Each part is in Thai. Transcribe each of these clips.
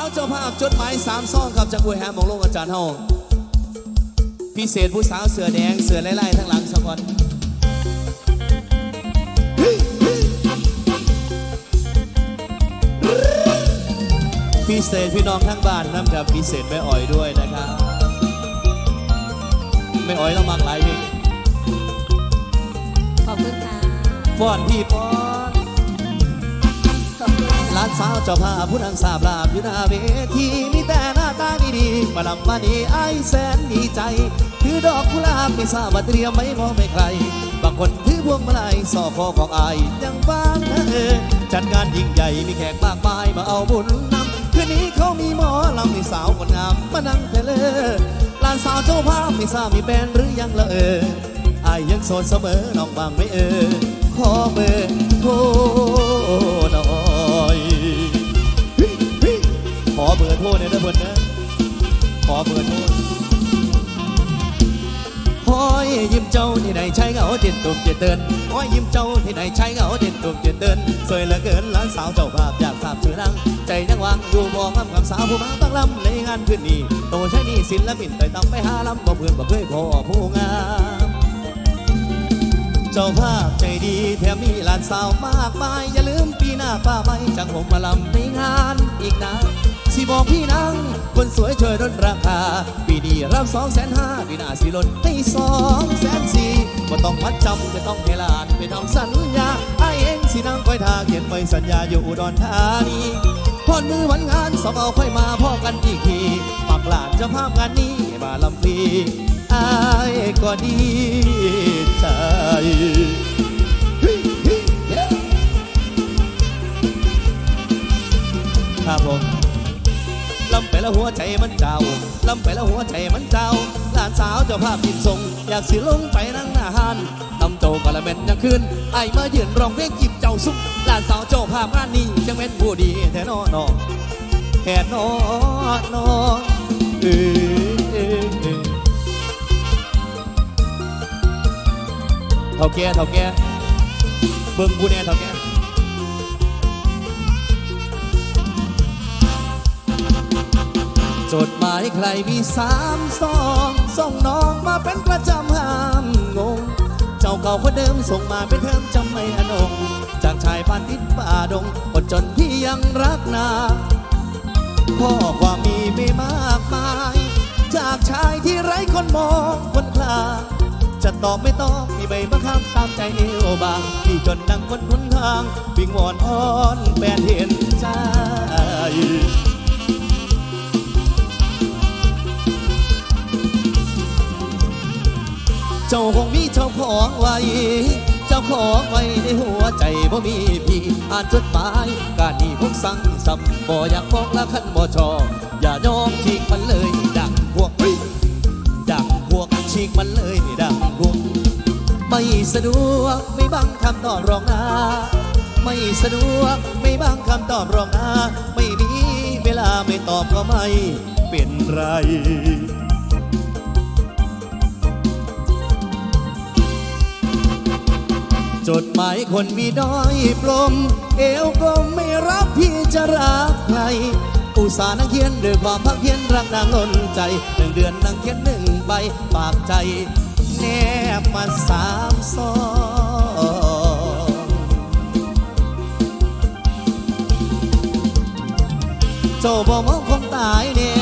าวเจ้าภาพจดหมายสามซองครับจากกุยแฮมของโลกอาจารย์เฮาพิเศษผู้สาวเสือแดงเสือไล่ๆทั้งหลังสะกอนพิเศษพี่น้องทั้งบ้านน้ำกับพิเศษแม่อ้อยด้วยนะครับแม่อ้อยเรามากหลายเพลงขอบคุณค่ะฟ้อนพี่ฟ้อนข ลานสาวเจ้าภาพผู้นางสาบลาบอยู่หน้าเวทีมีแต่หน้าตาดีๆมาลำมานีไอแสนดีใจ ถือดอกกุหลาบไม่ทราบว่าเตรียมไว้มองไม่ใคร บางคนถือพวงมาลัยสอคอของอายยังบ้างนะเออจัดงานยิ่งใหญ่มีแขกมากมายมาเอาบุญนำคืนนี้เขามีหมอลำมีสาวคนงามมานั่งเทเลลานสาวเจ้าภาพไม่ทราบมีแฟนหรือยังละเอออายยังโสดเสมอน้องบางไม่เออขอเบอร์โทร เบอร์โทรเนี่ยนะเพื่อนนะขอเบอร์โทรหอยยิ้มเจ้าที่ไหนใช้เหงาเด็ดตุ่มเด็ดเดินหอยยิ้มเจ้าที่ไหนใช้เหงาเด็ดตุ่มเด็ดเดินสวยเหลือเกินหลานสาวเจ้าภาพอยากทราบชื่อนังใจยังวางอยู่มองคำคำสาวผู้มาตั้งลำในงานคืนนี้โตใช้นี่ศิลปินไปตั้งไปหาลำบ่เพื่อนบ่เคยพอผู้งามเจ้าภาพใจดีแถมมีหลานสาวมากมาย อย่าลืมปีหน้าป้าไม่จังผมมาลำในงานอีกนะ สิบอกพี่นางคนสวยช่วยลดราคา ปีนี้รับสองแสนห้าปีหน้าสิลดให้สองแสนสี่ว่าต้องมัดจำจะต้องเทลานไปทำสัญญาไอเองสินั่งคอยทาเขียนใบสัญญาอยู่อุดรธานีพอดมือวันงานสองเอาค่อยมาพ่อกันอีกทีปักหลานจ้าภาพงานนี้มาลำพีอายก็ดีใจครับผม แล้วหัวใจมันเจ้าลำไปแล้วหัวใจมันเจ้าหลานสาวเจ้าภาพติดทรงอยากสิลงไปนั่งหน้าหานตำโตกะละเม็ดยังคืนไอ้มายืนร้องเพลงจีบเจ้าสุกหลานสาวเจ้าภาพงานนี้จังเป็นผู้ดีแท้นอนอแค่นอนนอนเออเออเออเท่าแก่เท่าแก่เบิ่งกูแน่เท่าแก่ จดหมายใครมีสามซองส่งน้องมาเป็นประจำห้ามงง เจ้าเก่าคนเดิมส่งมาเป็นเทอมจำไม่อนง จากชายพันทิศป่าดงอดจนที่ยังรักนาข้อความมีไม่มากมาย จากชายที่ไร้คนมองคนคลาจะตอบไม่ตอบมีใบมะขามตามใจเอวบางที่จนดังคนคนทางวิงวอนอ้อนแฟนเห็นใจ เจ้าคงมีเจ้าของไว้ เจ้าของไว้ในหัวใจบ่มีพี่อ่านจดหมายการนี้พวกสั่งสับบ่อยากบอกละคันบ่ชออย่ายอมฉีกมันเลยดังพวกดังพวกฉีกมันเลยดังพวกไม่สะดวกไม่บังคำตอบรองนาไม่สะดวกไม่บังคำตอบรองนาไม่มีเวลาไม่ตอบก็ไม่เป็นไร จดหมายคนมีด้อยปลม เอวกลมไม่รับพี่จะรักใคร อุตส่าห์นังเขียนด้วยความพักเพียรรักนางล้นใจหนึ่งเดือนนังเขียนหนึ่งใบปากใจ แนบมาสามซองเจ้าบอกมองคงตายเนี่ย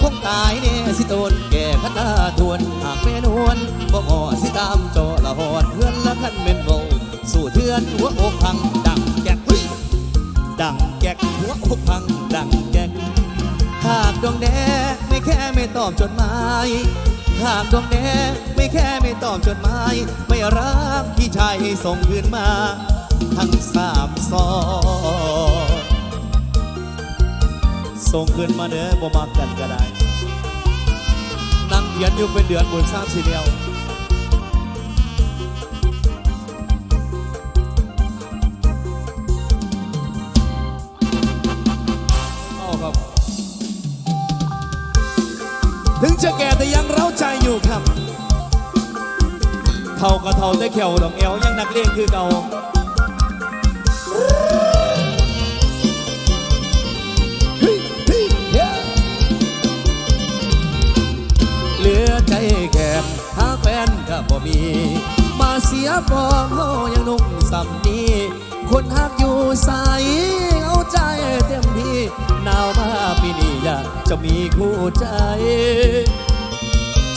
คงตายเนี่ยสิโตนแก่ขนาทวนหากแม่นวลบ่งอสิตามโจอ อนหัวอกพังดังแกกฮ้ยดังแกกหัวอกพังดังแกกหากดวงแดงไม่แค่ไม่ตอบจดหมายหากดวงแดงไม่แค่ไม่ตอบจดหมาย ไม่รักพี่ชายให้ส่งคืนมา ทั้งสามซอส่งคืนมาเด้อบ่มากันก็ได้นั่งเขียนอยู่เป็นเดือนบนสางสีเดียว จะแก่แต่ยังเร้าใจอยู่ครับ เท่าก็เท่าแต่แขวดองแอวยังนักเลงคือเก่าเหลือใจแขกหาแฟนก็บ่มี มาเสียฟองเขายังนุ่งสำนีคนหักอยู่ใสเอาใจเต็มที มีคู่ใจ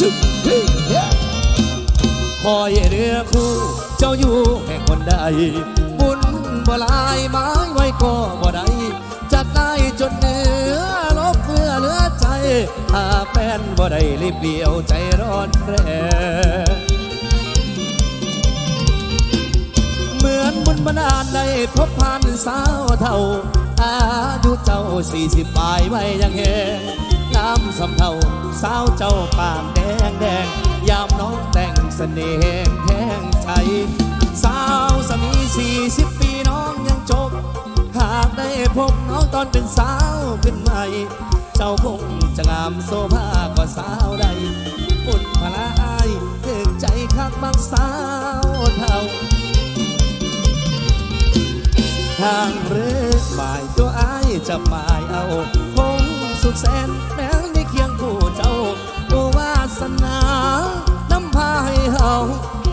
จุ๊บเฮ้ยเฮ้คอยเรือคู่เจ้าอยู่แห่งคนใด บุญบ่ลายไม้ไว้ก็บ่ได้จัดได้จนเหนือลบเพื่อเหลือใจหากแฟนบ่ได้รีบเดียวใจร้อนแรงเหมือนบุญบันดาได้พบผ่านสาวเท่า อายุเจ้าสี่สิบปลายไว้ยังแหงงามสำเทาสาวเจ้าปากแดงแดง ยามน้องแต่งเสน่ห์แห้งใจ สาวสมีสี่สิบปีน้องยังจบ หากได้พบน้องตอนเป็นสาวขึ้นใหม่ เจ้าคงจะงามโซภากว่าสาวใดบุญพลาอายถึกใจคักมักสาวเท่า ทางเรือฝ่ายตัวอายจะหมายเอาคงสุขแสนแม้ได้เคียงคู่เจ้าโอวาสนานำพาให้เฮา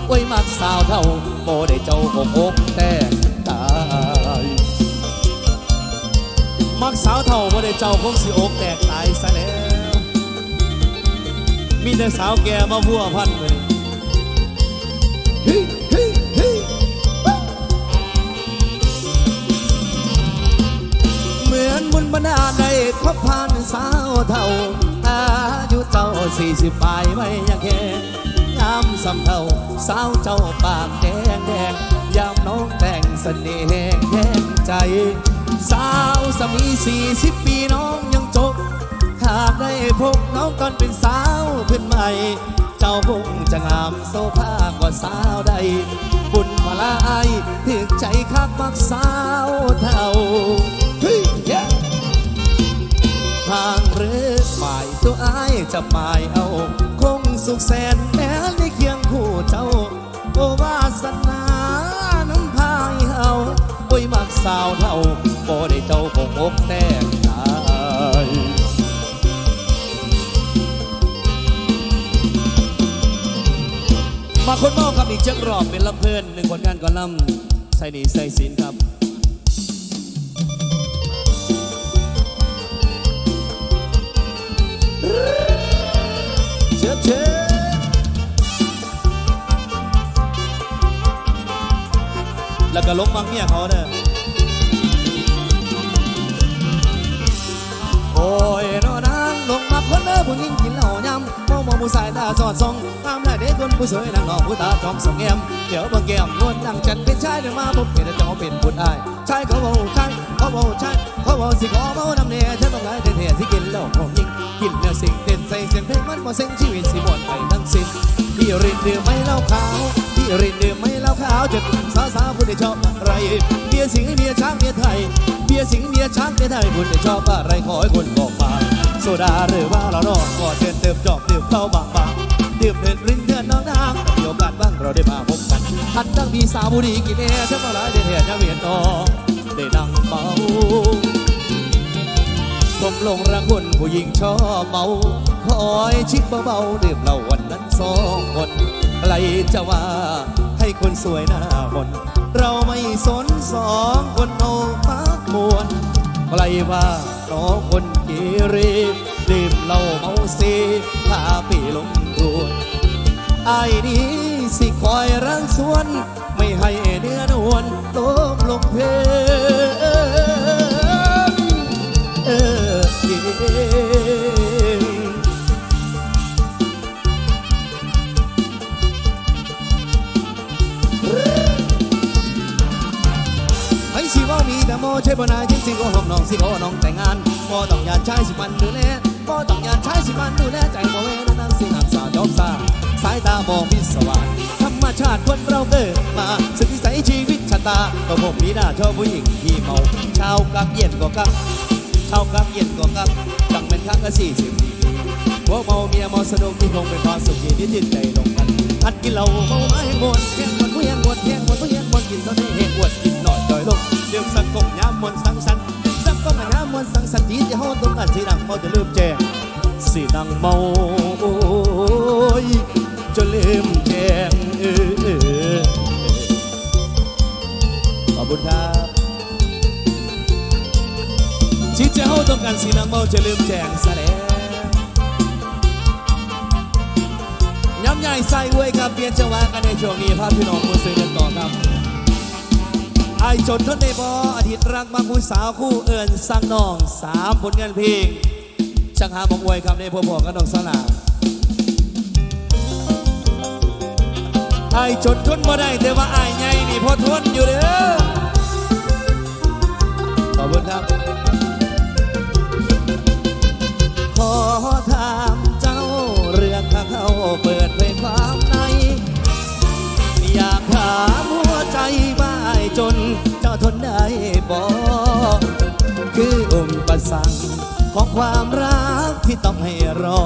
ไว้มักสาวเท่าโมได้เจ้าคงอกแต่ตายมักสาวเท่าบ่ได้เจ้าคงสิอกแตกตายซะแล้วมีแต่สาวแก่มาพัวพันเลย เหมือนบุญบรรดาลได้พบผ่านสาวเท่าอายุเจ้าสี่สิบปลายไม่ยังแค่งามสำเท่าสาวเจ้าปากแดงแดงยามน้องแต่งเสน่ห์แห้งใจ สาวสามีสี่สิบปีน้องยังจบหากได้พบน้องตอนเป็นสาวขึ้นใหม่ เจ้าคงจะงามโซภากว่าสาวใด บุญพลาอายถึกใจคักมักสาวเท่า ทางเรือฝ่ายตัวอ้ายจะหมายเอา คงสุขแสนแม้ในเคียงคู่เจ้าโอวาสนาน้ำพายเฮาโอ้ยมักสาวเท่าบ่ได้เจ้าคงอกแตกตายมาคนเมาครับอีกเจ้ารอบเป็นลำเพลินหนึ่งผลงานก่อนลำใส่หนีใส่สินครับ แล้วก็ลบมังเมียเขาเด้อโอ้ยโนนางลงมาคนเด้อผู้หญิงกินเหล้ายำมองมองผู้ชายตาสอดส่องงามได้เด็กคนผู้สวยนางนองผู้ตาจอมสองแงมเดี๋ยวบางแก้มนวลนางจันเป็นชายเดี๋ยวมาพบเห็นเจ้าเป็นบุญอายชายเขาบอกชายเขาบอกชายเขาบอกสิขอเมานำเนี่ยฉันต้องการเท่ๆที่กินเหล้าของยิง กินเนื้อสิ่งเด่นใส่เสียงเพลงมันบ่เซ็งชีวิตสิบวนไปทั้งสิ้นพี่รินดื่มไม่เหล้าขาวพี่รินดื่มไม่เหล้าขาวจนสาวสาวผู้ใดชอบอะไรเบียร์สิงเบียร์ช้างเบียร์ไทยเบียร์สิงเบียร์ช้างเบียร์ไทยผู้ใดชอบอะไรขอให้คนบอกมาโซดาหรือว่าเรานอกก็เดินเติมจอบดื่มเต้าบางบางดื่มเดินรินเดินน้องนางมีโอกาสบ้างเราได้มาพบกันทันตั้งมีสาวบุรีกินเอเช่ามาหลายเดือนเหียนยาเวียนต่อได้นั่งเมา หลงรักคนผู้หญิงชอบเมาคอยชิดเบาๆดื่มเหล้าวันนั้นสองคนใครจะว่าให้คนสวยหน้ามนเราไม่สนสองคนโนมากมวนใครว่าน้องคนเกเรดื่มเหล้าเมาซีพาไปลงรวนไอ้นี้สิคอยรังสวน ไม่ให้เนื้อนวลตกลงเพล ไอ้สิว่ามีแต่โมใช่ปนายจริงสิก็ห้องน้องสิก็น้องแต่งงานบ่ต้องยานชายสิมันดูแลบ่ต้องยานชายสิมันดูแลใจบ่เวนั่นนั่นสิหักสาวจอบสาสายตามองพิศวาสธรรมชาติคนเราเกิดมาสึกนิสัยชีวิตชะตาก็ผมมีหน้าชอบผู้หญิงที่เมาเช้ากับเย็นก็กับ เท่ากับเย็นกว่ากับจังเป็นครั้งละสี่สิบพวกเมาเมียเมาสนุกที่คงเป็นความสุขที่ที่จิตใจลงกันหัดกินเหล้าเมาไม้หมดแข่งมันผู้ยังหมดแข่งมันผู้ยังหมดกินตอนนี้เหตุอวดกินหน่อยจอยลงเรื่องสังกงยามมนสังสรรค์สังกงยามมนสังสรรค์ที่จะห้องตรงกันสีดังเมาจะลืมแจ้งสีดังเมา สีน้ำเมาจะลืมแจงแสดงย้ำใหญ่ใส่เว้ยครับเปลี่ยนจังหวะกันในช่วงนี้พาพี่น้องมือซื้อกันต่อครับไอจนทนในบออาทิตย์รักมาผู้สาวคู่เอิญสร้างน้องสามผลงานเพลงช่างหาบองอวยครับในพ่อพ่อกัน้องสลาไอจนทนบ่ได้แต่ว่าไอใหญ่นี่พอทนอยู่เด้อขอบคุณครับ ขอถามเจ้าเรื่องข้าเขาเปิดเผยความใน อยากถามหัวใจบ้ายจนเจ้าทนได้บอกคืออุมประสังของความรักที่ต้องให้รอ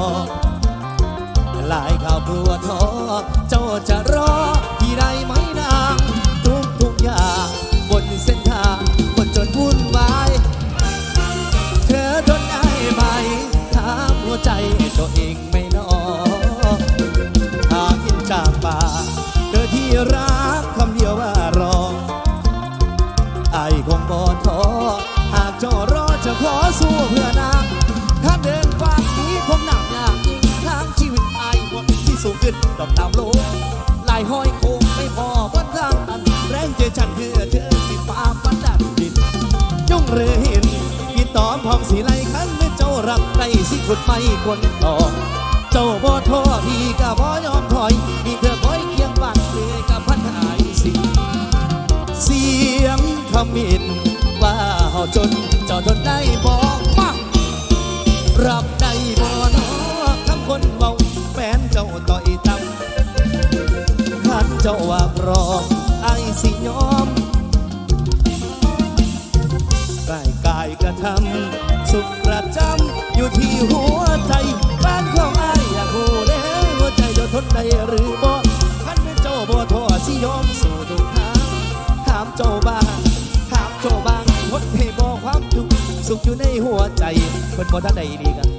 ุดไม่คนต่อ เจ้าบ่ท้อพี่ก็บ่ยอมถอย มีเธอคอยเคียงบ้านเพื่อกับพันหายสิเสียงคำมินว่าเฮาจนเจ้าทนได้บอกมารับได้บ่นอคำคนเบาแฟนเจ้าต่อยต่ำขันเจ้าว่ารอไอ้สิยอมกายกายกระทำสุขประจำ อยู่ที่หัวใจบ้านของอายอยากหูแล้วหัวใจจะทนได้หรือบ่ขันเป็นเจ้าบ่ทอสิยอมสู่ทุกทางถามเจ้าบ้างถามเจ้าบ้างทนให้บ่ความทุกข์สุขอยู่ในหัวใจเพิ่นบ่ทันได้ดีกัน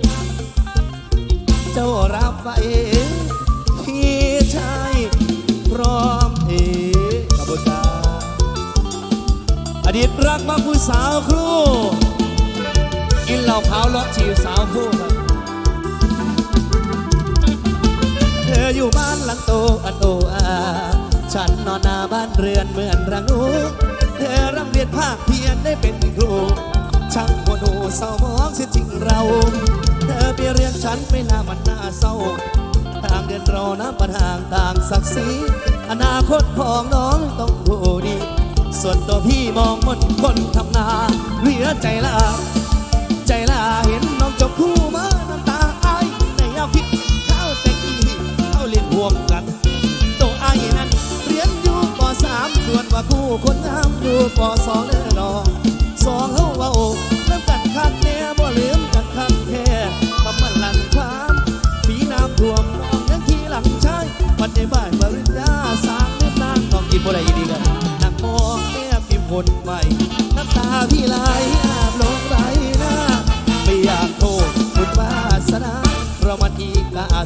เจ้ารับไว้พี่ชายพร้อมเอกขอบคุณครับอดีตรักมาผู้สาวครู เหล้าขาวเลาะชีสาวครูไปเธออยู่บ้านหลังโตอันโออาฉันนอนหน้าบ้านเรือนเหมือนรังนูเธอร่ำเรียนภาคเพียรได้เป็นครูช่างหัวหนูเศร้ามองเสียจริงเรา เธอไปเรียนฉันไม่น่ามันน่าเศร้า ทางเดินรอน้ำปัญหางต่างศักดิ์ศรีอนาคตของน้องต้องดูดี ส่วนตัวพี่มองมนคนทำนาเหลือใจลา ใจลาเห็นน้องจบคู่มาน้ำตาอายในเอาคิดเข้าแต่กี้เข้าเรียนห่วงกันตัวอายนั้นเรียนอยู่ปสามส่วนว่าคู่คนงามอยู่ปสองเด้อน้องสอง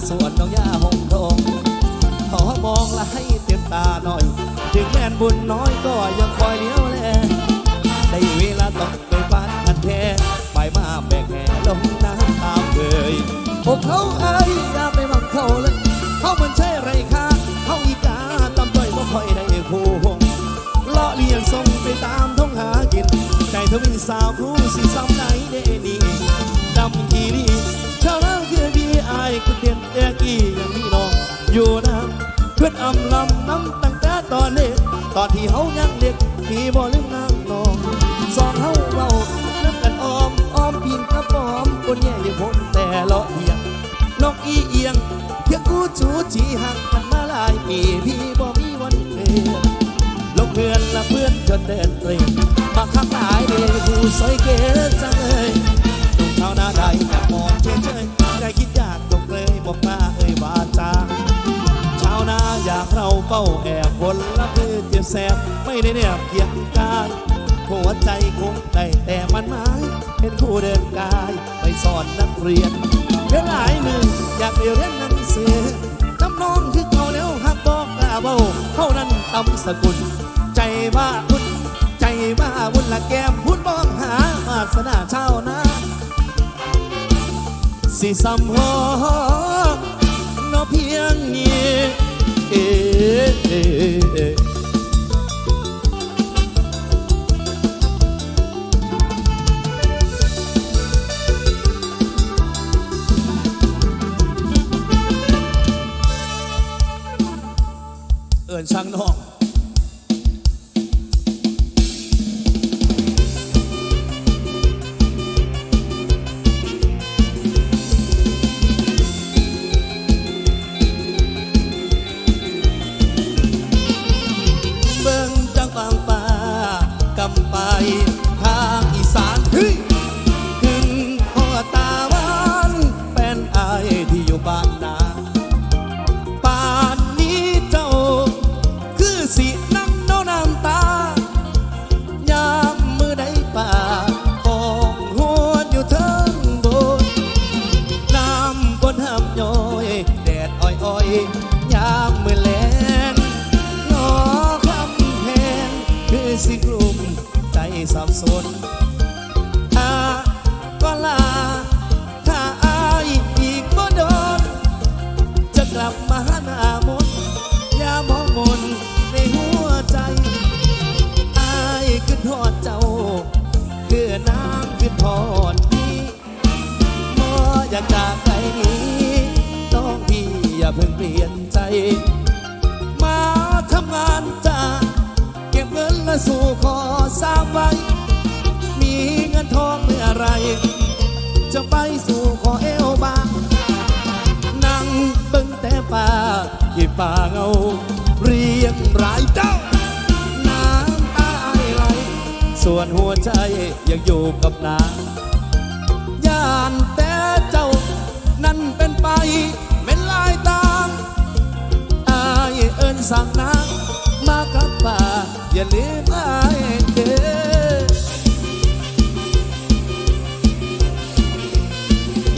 ส่วนน้องยาหงทองขอมองและให้เต็มตาหน่อย ถึงแม้นบุญน้อยก็ยังคอยเลี้ยวแลได้เวลาต้องไปบ้านกันแท้ไปมาแบกแห่ลงน้ำตามเคยพวกเขาเอ้ยอย่าไปบังเขาเลย เขามันใช่ไรค่าเขาอีกาตำต้อยบ่ค่อยได้คู่หงเลาะเลียงส่งไปตามท้องหากินใจทวินสาวครูสิซ้ำไหนเดนี่ดำกีรีชาวนาคือพี่อายคุณเตีย อำลำน้ำตั้งแต่ตอนเด็กตอนที่เฮายังเด็กพี่บ่ลืมนางน้องสองเฮาเบาน้ำกันอ้อมอ้อมปีนกระป๋อมคนแย่ยังพ้นแต่ละเอียงนกอีเอียงเพียงกูจูจีหักกันมาหลายปีพี่บ่มีวันเปลี่ยนลงเพื่อนละเพื่อนจนเดินเตรงมาข้างหลายเดผู้สวยเก๋จังเลยถูกเท่าหน้าใด ฝ้าแอบบนละพื้นเจ็บแสบไม่ได้แนบเกียงกายหัวใจคงใจแต่มันหมายเป็นผู้เดินกายไปสอนนักเรียนเดือนหลายหนึ่งอยากเรียนหนังสือจำนองคือเขาแล้วหักบอกกาเบาเข้านั้นตำสกุล ใจว่าอุ่นใจว่าอุ่นละแกมพุ่นบ้องหาศาสนาเช้านะสิสำหอน้อเพียงเนี้ เอื่นสังน้อง ป่าเงาเรียงรายเจ้าน้ำตาไหลส่วนหัวใจยังอยู่กับน้ำยานแต่เจ้า นั่นเป็นไปเป็นลายตามอายเอินสั่งน้ำมากับป่าอย่าลืมอายเด้อ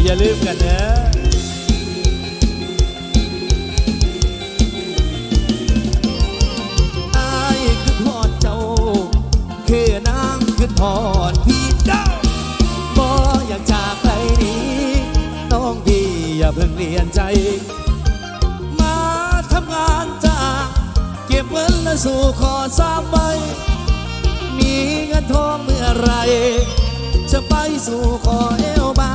อย่าลืมกันเด้อ พรพี่บ่อยากจากไปนี้น้องพี่อย่าเพิ่งเปลี่ยนใจ มาทำงานจากเก็บเงินและสู่ขอสามใบมีเงินทองเมื่อไร จะไปสู่ขอเอวบา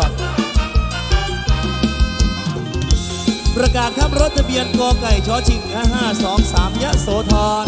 อด ประกาศครับรถทะเบียนกอไก่ชอชิง 5 5 2 3 ยะโสธร